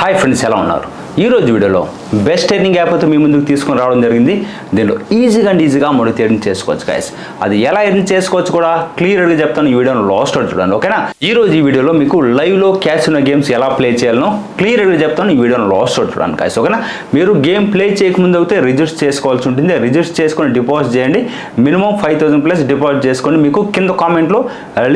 Hi friends ఎలా ఉన్నారు? ఈరోజు వీడియోలో బెస్ట్ ఎర్నింగ్ యాప్ అయితే మీ ముందుకు తీసుకొని రావడం జరిగింది. దీనిలో ఈజీగా అండ్ ఈజీగా మనం ఎర్న్ చేసుకోవచ్చు గాయస్ అది ఎలా ఎర్న్ చేసుకోవచ్చు కూడా క్లియర్గా చెప్తాను. ఈ వీడియోలో లాస్ట్ చూడండి ఓకేనా ఈ రోజు ఈ వీడియోలో మీకు లైవ్లో క్యాష్ ఉన్న గేమ్స్ ఎలా ప్లే చేయాలనో క్లియర్గా చెప్తాను. ఈ వీడియోలో లాస్ట్ చూడండి గాయస్ ఓకేనా మీరు గేమ్ ప్లే చేయకముందు అయితే రిజిస్టర్ చేసుకోవాల్సి ఉంటుంది. రిజిస్టర్ చేసుకొని డిపాజిట్ చేయండి. Minimum five thousand plus deposit చేసుకోండి మీకు కింద కామెంట్లో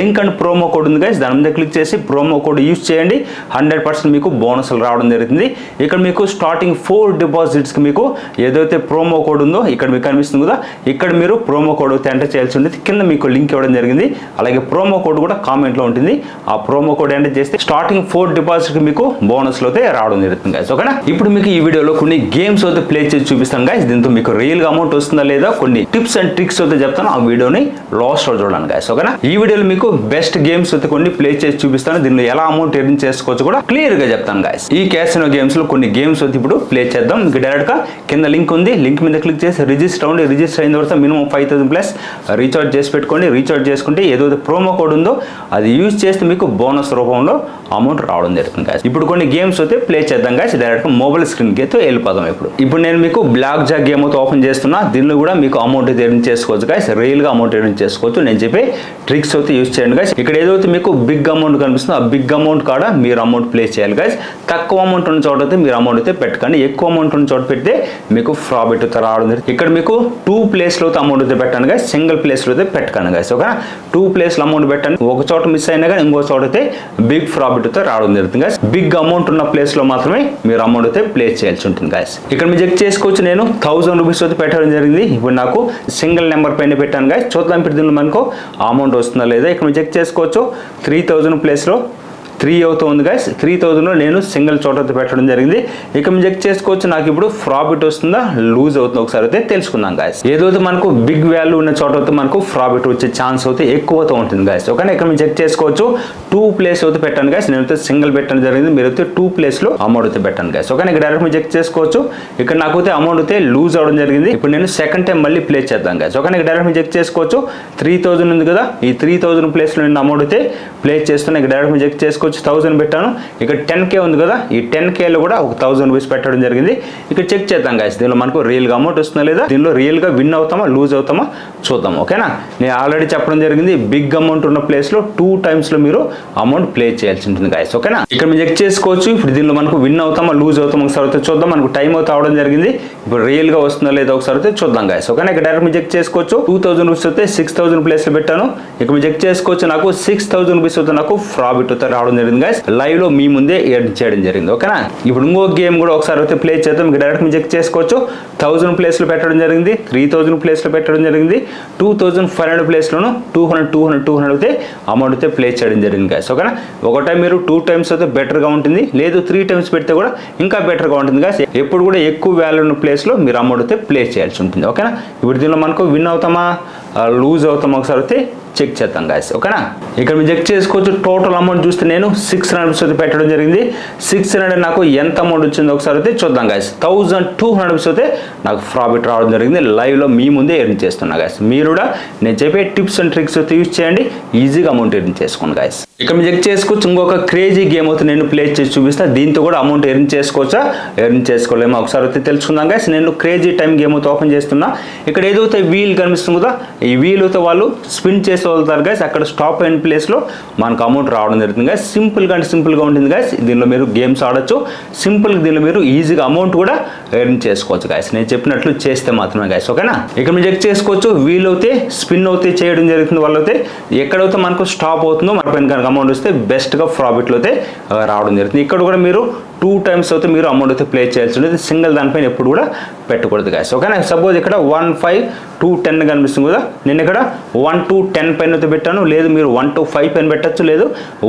లింక్ అండ్ ప్రోమో కోడ్ ఉంది గైస్ దాని మీద క్లిక్ చేసి ప్రోమో కోడ్ యూస్ చేయండి. హండ్రెడ్ పర్సెంట్ మీకు బోనస్లు రావడం జరుగుతుంది. ఇక్కడ మీకు స్టార్టింగ్ ఫోర్ ఫోర్ డిపాజిట్స్కి మీకు ఏదైతే ప్రోమో కోడ్ ఉందో ఇక్కడ మీకు కనిపిస్తుంది కదా ఇక్కడ మీరు ప్రోమో కోడ్ అయితే ఎంటర్ చేయాల్సి ఉంటుంది కింద మీకు లింక్ ఇవ్వడం జరిగింది. అలాగే ప్రోమో కోడ్ కూడా కామెంట్లో ఉంటుంది. ఆ ప్రోమో కోడ్ ఎంటర్ చేస్తే స్టార్టింగ్ ఫోర్ డిపాజిట్కి మీకు బోనస్లో అయితే రావడం జరుగుతుంది గైస్ ఓకేనా? ఇప్పుడు మీకు ఈ వీడియోలో కొన్ని గేమ్స్ అయితే ప్లే చేసి చూపిస్తాను గైస్ దీంతో మీకు రియల్గా అమౌంట్ వస్తుందా లేదా కొన్ని టిప్స్ అండ్ ట్రిక్స్ అయితే చెప్తాను. ఆ వీడియోని లాస్ట్లో చూడండి గైస్ ఓకేనా? ఈ వీడియోలో మీకు బెస్ట్ గేమ్స్ అయితే కొన్ని ప్లే చేసి చూపిస్తాను. దీనిలో ఎలా అమౌంట్ ఎర్న్ చేసుకోవచ్చు కూడా క్లియర్గా చెప్తాను గైస్ ఈ క్యాసినో గేమ్స్లో కొన్ని గేమ్స్ అయితే ఇప్పుడు ప్లే చేద్దాం. మీకు డైరెక్ట్గా కింద లింక్ ఉంది. లింక్ మీద క్లిక్ చేసి రిజిస్టర్ అవ్వండి. రిజిస్టర్ అయిన తర్వాత minimum five thousand plus recharge చేసి పెట్టుకోండి. రీఛార్జ్ చేసుకుంటే ఏదైతే ప్రోమో కోడ్ ఉందో అది యూజ్ చేస్తే మీకు బోనస్ రూపంలో అమౌంట్ రావడం జరుగుతుంది guys. ఇప్పుడు కొన్ని గేమ్స్ అయితే ప్లే చేద్దాం గాయస్ డైరెక్ట్గా మొబైల్ స్క్రీన్కి అయితే వెళ్ళిపోదాం ఇప్పుడు. ఇప్పుడు నేను మీకు బ్లాక్ జాక్ గేమ్ అయితే ఓపెన్ చేస్తున్నా. దీనిలో కూడా మీకు అమౌంట్ అయితే ఎర్న్ చేసుకోవచ్చు గాయస్ రియల్గా అమౌంట్ ఎర్న్ చేసుకోవచ్చు. నేను చెప్పే ట్రిక్స్ అయితే యూజ్ చేయండి గాయస్ ఇక్కడ ఏదైతే మీకు బిగ్ అమౌంట్ కనిపిస్తుందో ఆ బిగ్ అమౌంట్ కాడ మీరు అమౌంట్ ప్లే చేయాలి గాయస్ తక్కువ అమౌంట్ ఉన్న చోట అయితే మీరు అమౌంట్ అయితే పెట్టకండి. ఎక్కువ అమౌంట్ ఉన్న చోట పెడితే మీకు ప్రాఫిట్ అయితే రావడం జరుగుతుంది. ఇక్కడ మీకు టూ ప్లేస్లో అయితే అమౌంట్ అయితే పెట్టాను గాయస్ సింగిల్ ప్లేస్లో అయితే పెట్టకండి గాయస్ ఓకేనా టూ ప్లేస్లో అమౌంట్ పెట్టండి. ఒక చోట మిస్ అయినా కానీ ఇంకో చోట అయితే బిగ్ ప్రాఫిట్ అయితే రావడం జరుగుతుంది గాయస్ బిగ్ అమౌంట్ ఉన్న ప్లేస్లో మాత్రమే మీరు అమౌంట్ అయితే ప్లేస్ చేయాల్సి ఉంటుంది గాయస్ ఇక్కడ మీరు చెక్ చేసుకోవచ్చు నేను థౌసండ్ రూపీస్ అయితే పెట్టడం జరిగింది. ఇప్పుడు నాకు సింగిల్ నెంబర్ పైన పెట్టాను గాయస్ చూద్దాం ఇప్పుడు దీనిలో మనకు అమౌంట్ వస్తుందా లేదా? ఇక్కడ మీరు చెక్ చేసుకోవచ్చు. త్రీ థౌజండ్ ప్లేస్లో త్రీ అవుతుంది గాయస్ త్రీ థౌజండ్లో నేను సింగిల్ చోట అయితే పెట్టడం జరిగింది. ఇక చెక్ చేసుకోవచ్చు. నాకు ఇప్పుడు ప్రాఫిట్ వస్తుందా లూజ్ అవుతుందా ఒకసారి అయితే తెలుసుకుందాం గాయస్ ఏదైతే మనకు బిగ్ వాల్యూ ఉన్న చోట అయితే మనకు ప్రాఫిట్ వచ్చే ఛాన్స్ అయితే ఎక్కువతో ఉంటుంది గాయస్ ఓకే ఇక్కడ మేము చెక్ చేసుకోవచ్చు. టూ ప్లేస్ అయితే పెట్టాను గాయస్ నేనైతే సింగిల్ పెట్టడం జరిగింది. మీరైతే టూ ప్లేస్లో అమౌంట్ అయితే పెట్టాను గాయస్ ఓకే ఇక్కడ డైరెక్ట్ మీరు చెక్ చేసుకోవచ్చు. ఇక్కడ నాకు అయితే అమౌంట్ అయితే లూజ్ అవడం జరిగింది. ఇప్పుడు నేను సెకండ్ టైం మళ్ళీ ప్లేస్ చేద్దాం గాయస్ ఓకే ఇక్కడ డైరెక్ట్ మీరు చెక్ చేసుకోవచ్చు. త్రీ థౌజండ్ ఉంది కదా. ఈ త్రీ థౌజండ్ ప్లేస్లో నేను అమౌంట్ అయితే ప్లేస్ చేస్తున్నా. ఇక్కడ డైరెక్ట్ మీరు చెక్ చేసుకోవచ్చు. థౌసండ్ పెట్టాను. ఇక్కడ టెన్ కే ఉంది కదా ఈ టెన్ కేలో కూడా ఒక థౌసండ్ రూపీస్ పెట్టడం జరిగింది. ఇక్కడ చెక్ చేద్దాం గాయస్ దీనిలో మనకు రియల్గా అమౌంట్ వస్తుందా లేదా? దీనిలో రియల్గా విన్ అవుతామా లూజ్ అవుతామా? చూద్దాం ఓకేనా నేను ఆల్రెడీ చెప్పడం జరిగింది బిగ్ అమౌంట్ ఉన్న ప్లేస్లో టూ టైమ్స్లో మీరు అమౌంట్ ప్లే చేయాల్సి ఉంటుంది గాయస్ ఓకేనా ఇక్కడ మీరు చెక్ చేసుకోవచ్చు. ఇప్పుడు దీనిలో మనకు విన్ అవుతామా లూజ్ అవుతామా ఒకసారి చూద్దాం. మనకు టైం అవుతా అవడం జరిగింది. ఇప్పుడు రియల్గా వస్తుందో లేదో ఒకసారి అయితే చూద్దాం గాయస్ ఓకే ఇక్కడ డైరెక్ట్ మీరు చెక్ చేసుకోవచ్చు టూ థౌసండ్ రూపీస్ అయితే సిక్స్ థౌసండ్ ప్లేస్లో పెట్టాను. ఇక్కడ మీరు చెక్ చేసుకోవచ్చు. నాకు సిక్స్ థౌసండ్ రూపీస్ అయితే నాకు ప్రాఫిట్ అయితే రావడం జరిగింది గాయస్ లైవ్లో మీ ముందే ఎర్న్ చేయడం జరిగింది ఓకేనా ఇప్పుడు ఇంకో గేమ్ కూడా ఒకసారి అయితే ప్లే చేద్దాం. మీకు డైరెక్ట్ మీరు చెక్ చేసుకోవచ్చు థౌసండ్ ప్లేస్లో పెట్టడం జరిగింది. త్రీ థౌసండ్ ప్లేస్లో పెట్టడం జరిగింది. Two thousand five hundred ప్లేస్లోను two hundred two hundred two hundred అయితే అమౌంట్ అయితే ప్లే చేయడం జరిగింది గాయస్ ఓకేనా ఒక టైం మీరు టూ టైమ్స్ అయితే బెటర్గా ఉంటుంది. లేదు త్రీ టైమ్స్ పెడితే కూడా ఇంకా బెటర్గా ఉంటుంది గాయస్ ఎప్పుడు కూడా ఎక్కువ వాల్యూ ప్లే ప్లేస్లో మీరు అమౌంట్ అయితే ప్లేస్ చేయాల్సి ఉంటుంది. ఓకేనా ఇప్పుడు దీనిలో మనకు విన్ అవుతామా? లూజ్ అవుతామా? ఒకసారి అయితే చెక్ చేద్దాం గాయస్ ఓకేనా? ఇక్కడ మీరు చెక్ చేసుకోవచ్చు. టోటల్ అమౌంట్ చూస్తే నేను సిక్స్ హండ్రెడ్ అయితే పెట్టడం జరిగింది. సిక్స్ హండ్రెడ్ నాకు ఎంత అమౌంట్ వచ్చిందో ఒకసారి అయితే చూద్దాం గాయస్ థౌజండ్ టూ హండ్రెడ్ అయితే నాకు ప్రాఫిట్ రావడం జరిగింది. లైవ్లో మీ ముందే ఎర్న్ చేస్తున్నా గాయస్ మీరు కూడా నేను చెప్పే టిప్స్ అండ్ ట్రిక్స్ అయితే యూజ్ చేయండి. ఈజీగా అమౌంట్ ఎర్న్ చేసుకోండి గాయస్ ఇక్కడ మీరు చెక్ చేసుకోవచ్చు. ఇంకొక క్రేజీ గేమ్ అయితే నేను ప్లే చేసి చూపిస్తా. దీంతో కూడా అమౌంట్ ఎర్న్ చేసుకోవచ్చా? ఎర్న్ చేసుకోలేమో? ఒకసారి అయితే తెలుసుకుందాం గాయస్ నేను క్రేజీ టైం గేమ్ అయితే ఓపెన్ చేస్తున్నా. ఇక్కడ ఏదైతే వీల్ కనిపిస్తుంది కదా ఈ వీల్ అయితే వాళ్ళు స్పిన్ చేసి వదులుతారు గైస్ అక్కడ స్టాప్ అయిన ప్లేస్లో మనకు అమౌంట్ రావడం జరుగుతుంది గైస్ సింపుల్గా అంటే సింపుల్గా ఉంటుంది గైస్ దీనిలో మీరు గేమ్స్ ఆడొచ్చు. సింపుల్గా దీనిలో మీరు ఈజీగా అమౌంట్ కూడా ఎర్న్ చేసుకోవచ్చు గైస్ నేను చెప్పినట్లు చేస్తే మాత్రమే గైస్ ఓకేనా ఇక్కడ మీరు చెక్ చేసుకోవచ్చు. వీల్ స్పిన్ అవుతే చేయడం జరుగుతుంది వాళ్ళైతే. ఎక్కడైతే మనకు స్టాప్ అవుతుందో మన పైన కనుక అమౌంట్ వస్తే బెస్ట్గా ప్రాఫిట్లో అయితే రావడం జరుగుతుంది. ఇక్కడ కూడా మీరు టూ టైమ్స్ అయితే మీరు అమౌంట్ అయితే ప్లే చేయాల్సి ఉంటుంది సింగిల్ దానిపైన ఎప్పుడు కూడా పెట్టకూడదు గాయస్ ఓకేనా సపోజ్ ఇక్కడ వన్ ఫైవ్ టూ టెన్ కనిపిస్తుంది కదా? నేను ఇక్కడ వన్ టు టెన్ పైన అయితే పెట్టాను. లేదు మీరు వన్ టు ఫైవ్ పైన పెట్టచ్చు. లేదు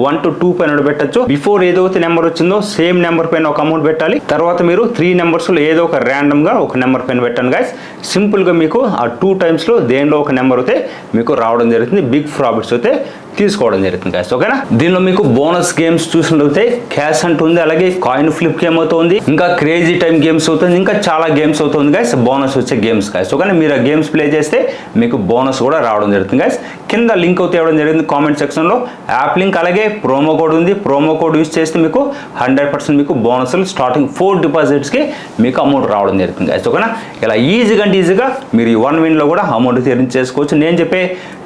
వన్ టు టూ పైన పెట్టచ్చు. బిఫోర్ ఏదైతే నెంబర్ వచ్చిందో సేమ్ నెంబర్ పైన ఒక అమౌంట్ పెట్టాలి. తర్వాత మీరు త్రీ నెంబర్స్లో ఏదో ఒక ర్యాండమ్గా ఒక నెంబర్ పైన పెట్టాను గాయస్ సింపుల్గా మీకు ఆ టూ టైమ్స్లో దేనిలో ఒక నెంబర్ అయితే మీకు రావడం జరుగుతుంది. బిగ్ ప్రాఫిట్స్ అయితే తీసుకోవడం జరుగుతుంది క్యాష్ ఓకేనా దీనిలో మీకు బోనస్ గేమ్స్ చూసినట్లయితే క్యాష్ అంటుంది అలాగే కాయిన్ ఫ్లిప్ గేమ్ అవుతుంది ఇంకా క్రేజీ టైం గేమ్స్ అవుతుంది ఇంకా చాలా గేమ్స్ అవుతుంది గైస్ బోనస్ వచ్చే గేమ్స్ గైస్ ఓకేనా మీరు ఆ గేమ్స్ ప్లే చేస్తే మీకు బోనస్ కూడా రావడం జరుగుతుంది గైస్ కింద లింక్ అవుతే ఇవ్వడం జరిగింది కామెంట్ సెక్షన్లో యాప్ లింక్ అలాగే ప్రోమో కోడ్ ఉంది. ప్రోమో కోడ్ యూస్ చేస్తే మీకు హండ్రెడ్ పర్సెంట్ మీకు బోనస్లు స్టార్టింగ్ ఫోర్ డిపాజిట్స్కి మీకు అమౌంట్ రావడం జరుగుతుంది గైస్ ఓకేనా ఇలా ఈజీగా అంటే ఈజీగా మీరు ఈ వన్ విన్లో కూడా అమౌంట్ తీరించి చేసుకోవచ్చు నేను చెప్పే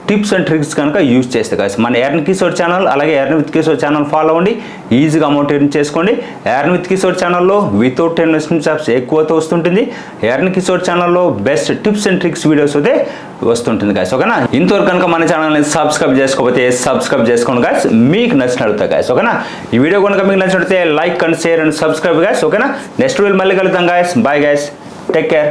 టిప్స్ అండ్ ట్రిక్స్ కనుక యూజ్ చేస్తే కాదు మన ఎర్న్ కిషోర్ ఛానల్ అలాగే earn with Kishore channel follow అవ్వండి. ఈజీగా అమౌంట్ ఎర్న్ చేసుకోండి. ఎర్న్ విత్ కిషోర్ ఛానల్లో వితౌట్ ఇన్వెస్ట్మెంట్ జాబ్స్ ఎక్కువతో వస్తుంటుంది. ఎర్న్ కిషోర్ ఛానల్లో best tips and tricks videos అయితే వస్తుంటుంది గాయస్ ఓకేనా ఇంతవరకు కనుక మన ఛానల్ని సబ్స్క్రైబ్ చేసుకోకపోతే సబ్స్క్రైబ్ చేసుకోండి గాయస్ మీకు నచ్చిన అడుగుతా గాయస్ ఓకేనా ఈ వీడియో కనుక మీకు నచ్చినట్లయితే like and share and subscribe guys ఓకేనా నెక్స్ట్ వీడియో మళ్ళీ కలుగుతాం guys bye guys take care